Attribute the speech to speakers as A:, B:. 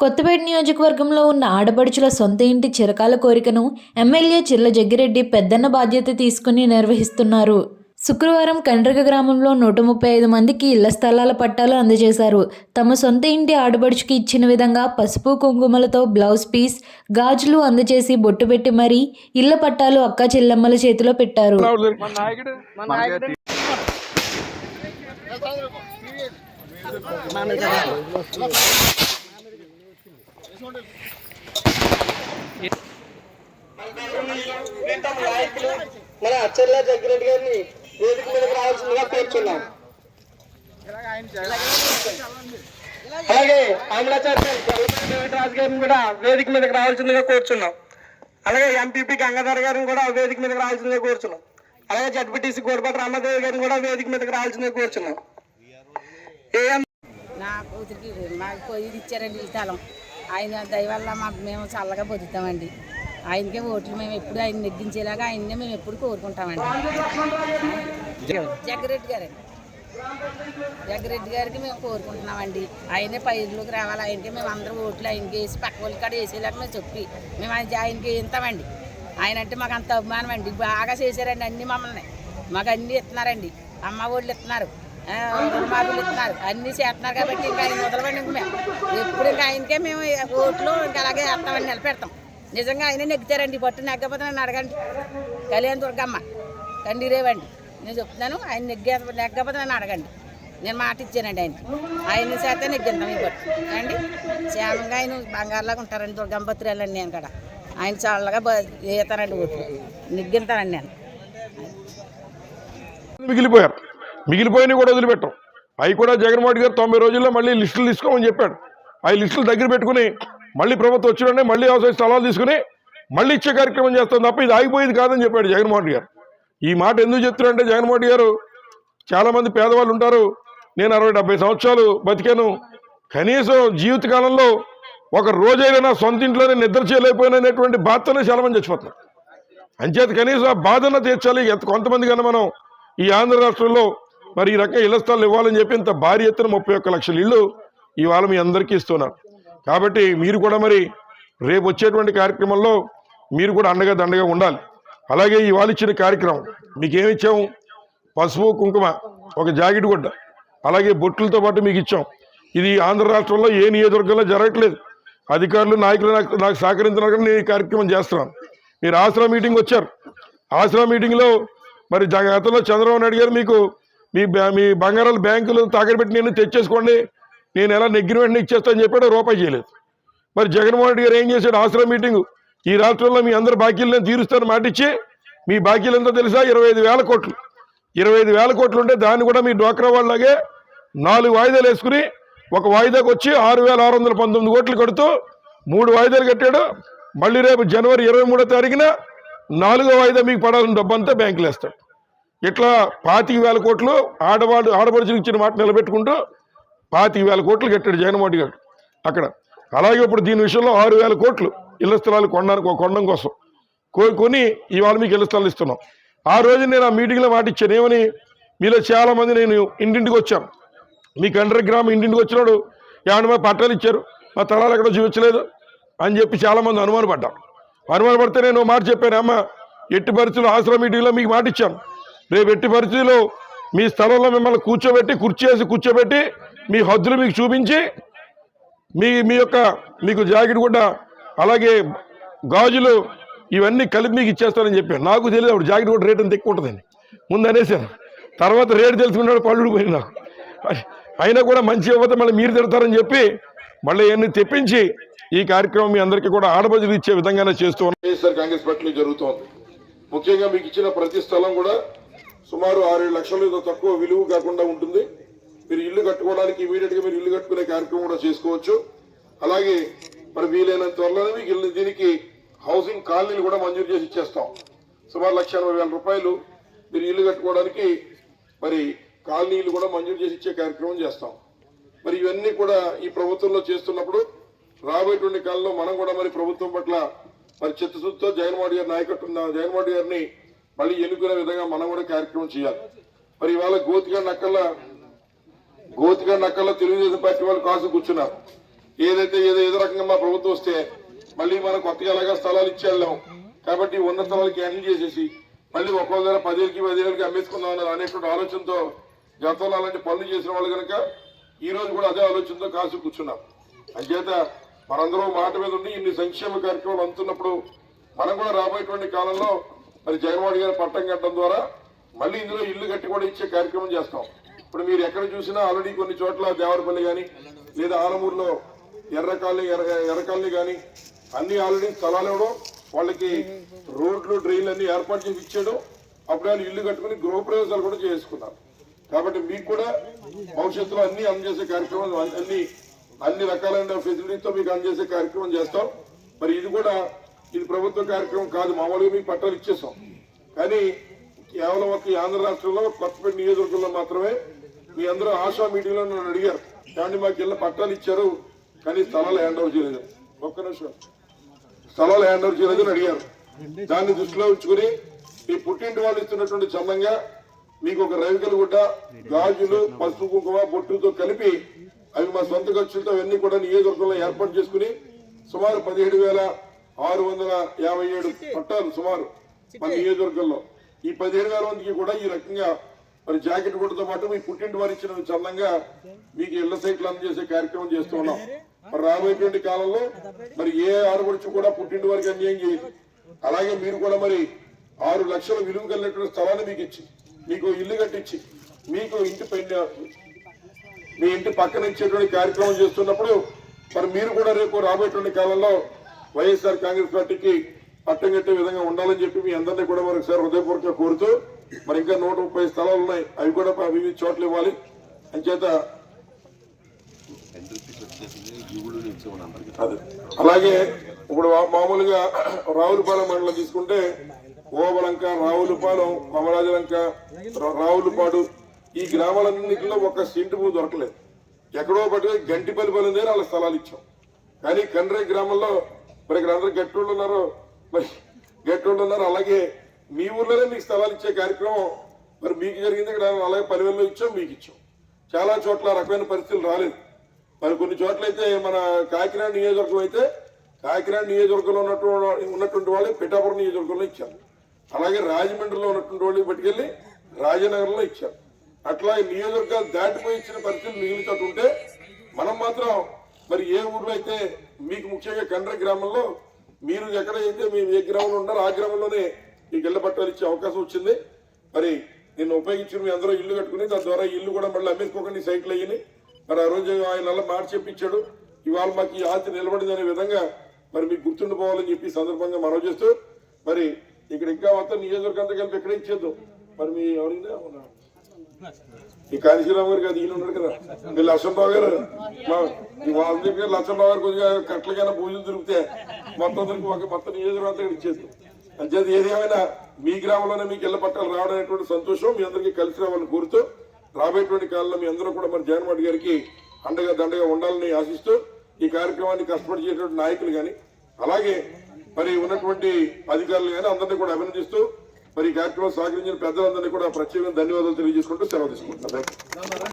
A: కొత్తపేట నియోజకవర్గంలో ఉన్న ఆడపడుచుల సొంత ఇంటి చిరకాల కోరికను ఎమ్మెల్యే చిర్ల జగ్గిరెడ్డి పెద్దన్న బాధ్యత తీసుకుని నిర్వహిస్తున్నారు. శుక్రవారం కండ్రిక గ్రామంలో నూట ముప్పై ఐదు మందికి ఇళ్ళ స్థలాల పట్టాలు అందజేశారు. తమ సొంత ఇంటి ఆడపడుచుకి ఇచ్చిన విధంగా పసుపు కుంకుమలతో బ్లౌజ్ పీస్ గాజులు అందజేసి బొట్టు పెట్టి మరీ ఇళ్ళ పట్టాలు అక్క చెల్లెమ్మల చేతిలో పెట్టారు.
B: మన మన
C: అచ్చర్ల జగ్గిరెడ్డి గారిని వేదిక మీదకి రావాల్సిందిగా కోరుచున్నాం. అలాగే అమలాచార్య రాజు గారిని కూడా వేదిక మీదకి రావాల్సిందిగా కోరుచున్నాం. అలాగే ఎంపీపీ గంగాధర్ గారిని కూడా వేదిక మీదకి రావాల్సిందిగా కోరుచున్నాం. అలాగే జడ్పీటీసీ గోడపాటి రామదేవి గారిని కూడా వేదిక మీదకి రావాల్సిందిగా కోరుచున్నాం. ఏఎం
D: నా కూతురికి మాకు ఇది ఇచ్చారండి ఈ స్థలం ఆయన దయ వల్ల మేము చల్లగా బతుకుతామండి. ఆయనకే ఓట్లు మేము ఎప్పుడు ఆయన నెగ్గించేలాగా ఆయన్నే మేము ఎప్పుడు కోరుకుంటామండి. జగ్గిరెడ్డి గారండి జగ్గిరెడ్డి గారికి మేము కోరుకుంటున్నామండి. ఆయనే పైరులోకి రావాలి. ఆయనకే మేము అందరూ ఓట్లు ఆయనకి వేసి పక్క వాళ్ళకి కాడ వేసేలాగా మేము చెప్పి మేము ఆయన ఆయనకి ఇంతామండి ఆయన అంటే మాకు అంత అభిమానం అండి బాగా చేశారండి అన్ని మమ్మల్ని. మాకు అన్నీ ఇస్తున్నారండి అమ్మ వాళ్ళు ఇస్తున్నారు రుణమాఫీలు ఇస్తున్నారు. అన్ని చేస్తున్నారు కాబట్టి ఇంకా ఆయన మొదలవండి ఇంక మేము. ఎప్పుడు ఇంకా ఆయనకే మేము ఓట్లు ఇంకా అలాగే వేస్తామని నిలబెడతాం. నిజంగా ఆయన నెగ్గుతారండి. పట్టు నెగ్గపోతే నన్ను అడగండి. కళ్యాణ్ దుర్గమ్మ కండిరేవండి నేను చెప్తున్నాను ఆయన నెగ్గే నెగ్గపోతే నన్ను అడగండి. నేను మాట ఇచ్చానండి ఆయన. ఆయన చేత నెగ్గిందాం ఈ పట్టు అండి క్షేమంగా ఆయన బంగారులాగా ఉంటారండి దుర్గమ్మ పత్రికలండి నేను కూడా. ఆయన చల్లగా వేస్తానండి ఓట్లు. నెగ్గింతానండి నేను
B: మిగిలిపోయారు. మిగిలిపోయినవి కూడా వదిలిపెట్టరు. అవి కూడా జగన్మోహన్ గారు తొంభై రోజుల్లో మళ్ళీ లిస్టులు తీసుకోమని చెప్పాడు. ఆ లిస్టులు దగ్గర పెట్టుకుని మళ్ళీ ప్రభుత్వం వచ్చిన మళ్ళీ వ్యవసాయ స్థలాలు తీసుకుని మళ్ళీ ఇచ్చే కార్యక్రమం చేస్తాం తప్ప ఇది ఆగిపోయేది కాదని చెప్పాడు జగన్మోహన్ గారు. ఈ మాట ఎందుకు చెప్తున్నారంటే జగన్మోహన్ గారు చాలామంది పేదవాళ్ళు ఉంటారు. నేను అరవై డెబ్బై సంవత్సరాలు బతికాను. కనీసం జీవితకాలంలో ఒక రోజైనా నా సొంత ఇంట్లోనే నిద్ర చేయలేకపోయినటువంటి బాధతోనే చాలామంది చచ్చిపోతున్నారు. అంచేత కనీసం ఆ బాధన తీర్చాలి. ఎంత కొంతమంది కన్నా మనం ఈ ఆంధ్ర రాష్ట్రంలో మరి ఈ రకంగా ఇళ్ళ స్థలాలు ఇవ్వాలని చెప్పి ఇంత భారీ ఎత్తున ముప్పై ఒక్క లక్షల ఇళ్ళు ఇవాళ మీ అందరికీ ఇస్తున్నారు కాబట్టి మీరు కూడా మరి రేపు వచ్చేటువంటి కార్యక్రమంలో మీరు కూడా అండగా దండగా ఉండాలి. అలాగే ఇవాళ ఇచ్చిన కార్యక్రమం మీకు ఇచ్చాము? పసుపు కుంకుమ ఒక జాకెట్ గుడ్డ అలాగే బొట్టులతో పాటు మీకు ఇచ్చాం. ఇది ఆంధ్ర రాష్ట్రంలో ఏ నియోజకవర్గంలో జరగట్లేదు. అధికారులు నాయకులు నాకు నాకు సహకరించినారు నేను ఈ కార్యక్రమం చేస్తున్నాను మీరు ఆశ్రమ మీటింగ్ వచ్చారు. ఆశ్రమ మీటింగ్లో మరి గతంలో చంద్రబాబు నాయుడు గారు మీకు మీ బ్యా- మీ బంగారాలు బ్యాంకులు తాకట్టు నేను తెచ్చేసుకోండి. నేను ఎలా నెగ్గిన వెంటనే ఇచ్చేస్తానని చెప్పాడు రూపాయి చేయలేదు. మరి జగన్మోహన్ రెడ్డి గారు ఏం చేశాడు? ఆసరా మీటింగ్. ఈ రాష్ట్రంలో మీ అందరు బాకీలను తీరుస్తాను మాటిచ్చి మీ బాకీలు తెలుసా? ఇరవై ఐదు వేల కోట్లు. ఇరవై ఐదు వేల కోట్లు ఉంటే దాన్ని కూడా మీ డ్వాక్రా వాళ్ళలాగే నాలుగు వాయిదాలు వేసుకుని ఒక వాయిదాకు వచ్చి ఆరు వేల ఆరు వందల పంతొమ్మిది కోట్లు కడుతూ మూడు వాయిదాలు కట్టాడు. మళ్ళీ రేపు జనవరి ఇరవై మూడో తారీఖున నాలుగో వాయిదా మీకు పడాల్సిన డబ్బంతా బ్యాంకులు వేస్తాడు. ఇట్లా పాతిక వేల కోట్లు ఆడవాడు ఆడపడుచులకు ఇచ్చిన మాట నిలబెట్టుకుంటూ పాతిక వేల కోట్లు కట్టాడు జగన్మోహన్ గారు అక్కడ. అలాగే ఇప్పుడు దీని విషయంలో ఆరు వేల కోట్లు ఇళ్ళ స్థలాలు కొనడానికి కొనడం కోసం కొ- కొని ఇవాళ మీకు ఇళ్ళ స్థలాలు ఇస్తున్నాం. ఆ రోజు నేను ఆ మీటింగ్లో మాట ఇచ్చాను ఏమని మీలో చాలామంది నేను ఇంటింటికి వచ్చాను మీ కండ్రి గ్రామం ఇంటింటికి వచ్చినాడు ఏమన్నా మా పట్టాలు ఇచ్చారు? మా తలాలు ఎక్కడో చూపించలేదు? అని చెప్పి చాలామంది అనుమానపడ్డాం. అనుమానపడితే నేను మాట చెప్పాను అమ్మ ఎట్టి పరిస్థితులు ఆశ్రమ మీటింగ్లో మీకు మాట ఇచ్చాను రేపు ఎట్టి పరిస్థితుల్లో మీ స్థలంలో మిమ్మల్ని కూర్చోబెట్టి కుర్చీ వేసి కూర్చోబెట్టి మీ హద్దులు మీకు చూపించి మీ మీ యొక్క మీకు జాకెట్ కూడా అలాగే గాజులు ఇవన్నీ కలిపి మీకు ఇచ్చేస్తానని చెప్పాను నాకు తెలియదు అప్పుడు జాకెట్ కూడా రేట్ అంత ఎక్కువ ఉంటుందని. ముందు అనేసాను తర్వాత రేటు తెలుసుకున్నాడు పళ్ళు పోయి నాకు. అయినా కూడా మంచి ఇవ్వతే మళ్ళీ మీరు తిడతారని చెప్పి మళ్ళీ ఇవన్నీ తెప్పించి ఈ కార్యక్రమం మీ అందరికీ కూడా ఆడబజలు ఇచ్చే విధంగానే చేస్తూ ఉన్నాం.
E: కాంగ్రెస్ పార్టీలో జరుగుతోంది. ముఖ్యంగా మీకు ఇచ్చిన ప్రతి స్థలం కూడా సుమారు ఆరు లక్షలు ఏదో తక్కువ విలువ కాకుండా ఉంటుంది. మీరు ఇల్లు కట్టుకోవడానికి ఇమీడియట్గా మీరు ఇల్లు కట్టుకునే కార్యక్రమం కూడా చేసుకోవచ్చు. అలాగే మరి వీలైనంత త్వరలోనే మీకు ఇల్లు దీనికి హౌసింగ్ కాలనీలు కూడా మంజూరు చేసి ఇచ్చేస్తాం. సుమారు లక్ష ఎనభై వేల రూపాయలు మీరు ఇల్లు కట్టుకోవడానికి మరి కాలనీలు కూడా మంజూరు చేసి ఇచ్చే కార్యక్రమం చేస్తాం. మరి ఇవన్నీ కూడా ఈ ప్రభుత్వంలో చేస్తున్నప్పుడు రాబోయేటువంటి కాలంలో మనం కూడా మరి ప్రభుత్వం పట్ల మరి చిత్తశుద్ధితో జగన్మోహన్ గారి నాయకత్వం జగన్మోహన్ గారిని మళ్ళీ ఎన్నుకునే విధంగా మనం కూడా కార్యక్రమం చేయాలి. మరి ఇవాళ గోతిగా నక్కల గోతిగా నక్కల తెలుగుదేశం పార్టీ వాళ్ళు కాసు కూర్చున్నారు.
B: ఏదైతే ఏదో ఏదో రకంగా మా ప్రభుత్వం వస్తే మళ్ళీ మనం కొత్తగా ఎలాగా స్థలాలు ఇచ్చేళ్ళాం. కాబట్టి ఉన్న స్థలాలు క్యాన్సిల్ చేసేసి మళ్ళీ ఒక్కొక్క దగ్గర పదివేలకి పదివేలకి అమ్మేసుకుందాం అనే అనేటువంటి ఆలోచనతో గతంలో అలాంటి పనులు చేసిన వాళ్ళు కనుక ఈ రోజు కూడా అదే ఆలోచనతో కాసు కూర్చున్నాం. అంచేత మనందరం మాట మీద ఉండి ఇన్ని సంక్షేమ కార్యక్రమాలు అందుతున్నప్పుడు మనం కూడా రాబోయేటువంటి కాలంలో మరి జగన్మోహన్ గారి పట్టం కట్టడం ద్వారా మళ్ళీ ఇందులో ఇల్లు కట్టి కూడా ఇచ్చే కార్యక్రమం చేస్తాం. ఇప్పుడు మీరు ఎక్కడ చూసినా ఆల్రెడీ కొన్ని చోట్ల దేవరపల్లి కానీ లేదా ఆలమూరులో ఎర్ర కాలనీ ఎర్ర ఎర్ర కాలనీ కానీ అన్ని ఆల్రెడీ స్థలాలు ఇవ్వడం వాళ్ళకి రోడ్లు డ్రైన్లు అన్ని ఏర్పాటు చేసి ఇచ్చేయడం అప్పుడు వాళ్ళు ఇల్లు కట్టుకుని గృహప్రవేశాలు కూడా చేసుకున్నారు. కాబట్టి మీకు కూడా భవిష్యత్తులో అన్ని అందజేసే కార్యక్రమం అన్ని అన్ని రకాలైన ఫెసిలిటీతో మీకు అందజేసే కార్యక్రమం చేస్తాం. మరి ఇది కూడా ఇది ప్రభుత్వ కార్యక్రమం కాదు మామూలుగా మీకు పట్టాలు ఇచ్చేసాం. కానీ కేవలం ఒక ఆంధ్ర రాష్ట్రంలో కొత్తపేట నియోజకవర్గంలో మాత్రమే మీ అందరూ ఆశా మీటింగ్లో నన్ను అడిగారు. కానీ మాకు ఇళ్ళ పట్టాలు ఇచ్చారు కానీ స్థలాలు హ్యాండ్ ఓవర్ చేయలేదు. ఒక్క నిమిషం. స్థలాలు హ్యాండ్ ఓవర్ చేయలేదని అడిగారు. దాన్ని దృష్టిలో ఉంచుకుని మీ పుట్టింటి వాళ్ళు ఇస్తున్నటువంటి చందంగా మీకు ఒక రవికలు గుడ్డ గాజులు పసుపు కుంకుమ బొట్టుతో కలిపి అవి మా సొంత ఖర్చులతో అవన్నీ కూడా నియోజకవర్గంలో ఏర్పాటు చేసుకుని సుమారు పదిహేడు వేల ఆరు వందల యాభై ఏడు పట్టాలు సుమారు మన నియోజకవర్గంలో. ఈ పదిహేడు వేల మందికి కూడా ఈ రకంగా మరి జాకెట్ గుడ్డతో పాటు మీ పుట్టింటి వారు ఇచ్చిన చందంగా మీకు ఇళ్ళ సైట్లు అందజేసే కార్యక్రమం చేస్తూ ఉన్నాం. మరి రాబోయేటువంటి కాలంలో మరి ఏ ఆడపడుచు కూడా పుట్టింటి వారికి అన్యాయం చేయదు. అలాగే మీరు కూడా మరి ఆరు లక్షల విలువ కలిగినటువంటి స్థలాన్ని మీకు ఇచ్చి మీకు ఇల్లు కట్టించి మీకు ఇంటి పైన మీ ఇంటి పక్కన ఇచ్చేటువంటి కార్యక్రమం చేస్తున్నప్పుడు మరి మీరు కూడా రేపు రాబోయేటువంటి కాలంలో వైఎస్ఆర్ కాంగ్రెస్ పార్టీకి పట్టం కట్టే విధంగా ఉండాలని చెప్పి మీ అందరినీ కూడా మరొకసారి హృదయపూర్వక కోరుతూ మరి ఇంకా నూట ముప్పై స్థలాలు ఉన్నాయి అవి కూడా వివిధ చోట్ల ఇవ్వాలి. అంచేత అలాగే ఇప్పుడు మామూలుగా రావులపాలెం మండలం తీసుకుంటే ఓబలంక రావులపాలెం కొమరాజలంక రా- రావులపాడు ఈ గ్రామాలన్నింటిలో ఒక సింటు భూ దొరకలేదు. ఎక్కడో పట్టుగా గంటిపల్లి పల్లి దగ్గర వాళ్ళ స్థలాలు ఇచ్చాం. కానీ కండ్రే గ్రామంలో మరి ఇక్కడ అందరు గట్టోళ్ళు ఉన్నారు. మరి గట్టోళ్ళు ఉన్నారు. అలాగే మీ ఊర్లోనే మీకు స్థలాలు ఇచ్చే కార్యక్రమం మరి మీకు జరిగింది ఇక్కడ. అలాగే పదివేలలో ఇచ్చాం మీకు ఇచ్చాం. చాలా చోట్ల రకమైన పరిస్థితులు రాలేదు. మరి కొన్ని చోట్ల అయితే మన కాకినాడ నియోజకవర్గం అయితే కాకినాడ నియోజకవర్గంలో ఉన్నటువంటి ఉన్నటువంటి వాళ్ళు పిఠాపురం నియోజకవర్గంలో ఇచ్చారు. అలాగే రాజమండ్రిలో ఉన్నటువంటి వాళ్ళు పట్టుకెళ్ళి రాజనగరంలో ఇచ్చారు. అట్లా ఈ నియోజకవర్గాలు దాటిపోయి ఇచ్చిన పరిస్థితులు మిగిలిన ఉంటే మనం మాత్రం మరి ఏ ఊర్లో అయితే మీకు ముఖ్యంగా కండ్ర గ్రామంలో మీరు ఎక్కడ అయితే మేము ఏ గ్రామంలో ఉన్నారో ఆ గ్రామంలోనే మీకు ఇళ్ళ పట్టాలు ఇచ్చే అవకాశం వచ్చింది. మరి నిన్ను ఉపయోగించిన మీ అందరూ ఇల్లు కట్టుకుని దాని ద్వారా ఇల్లు కూడా మళ్ళీ అమ్మేసుకోకండి సైకిల్ సైట్లు అయ్యి మరి ఆ రోజు ఆయన అలా మాట చెప్పించాడు. ఇవాళ మాకు ఈ ఆస్తి నిలబడింది అనే విధంగా మరి మీకు గుర్తుండిపోవాలని చెప్పి సందర్భంగా మనవి చేస్తూ మరి ఇక్కడ ఇంకా మొత్తం నియోజకవర్గం కలిపి ఎక్కడ ఇచ్చేద్దాం మరి మీ ఎవరైనా అవునా? ఈ కాళీశ్వరరావు గారికి అది ఈయన ఉన్నారు కదా. మీ లక్ష్మణరావు గారు మా ఈ వాళ్ళ దగ్గర లక్ష్మణరావు గారు కొద్దిగా కట్లకైనా పూజలు దొరికితే మొత్తం దొరికి ఒక మొత్తం నియోజకవర్గం అంతా ఇక్కడ ఇచ్చేది అంచేది ఏదేమైనా మీ గ్రామంలోనే మీకు ఇళ్ళ పట్టాలు రావడం అనేటువంటి సంతోషం మీ అందరికీ కలిసి రావాలని కోరుతూ రాబోయేటువంటి కాలంలో మీ అందరూ కూడా మరి జగన్మోహన్ గారికి అండగా దండగా ఉండాలని ఆశిస్తూ ఈ కార్యక్రమాన్ని కష్టపడి చేసేటువంటి నాయకులు కానీ అలాగే మరి ఉన్నటువంటి అధికారులు కానీ అందరినీ కూడా అభినందిస్తూ మరి ఈ కార్యక్రమం సహకరించిన పెద్దలందరినీ కూడా ప్రత్యేకంగా ధన్యవాదాలు తెలియజేసుకుంటూ సెలవు తీసుకుంటున్నాను.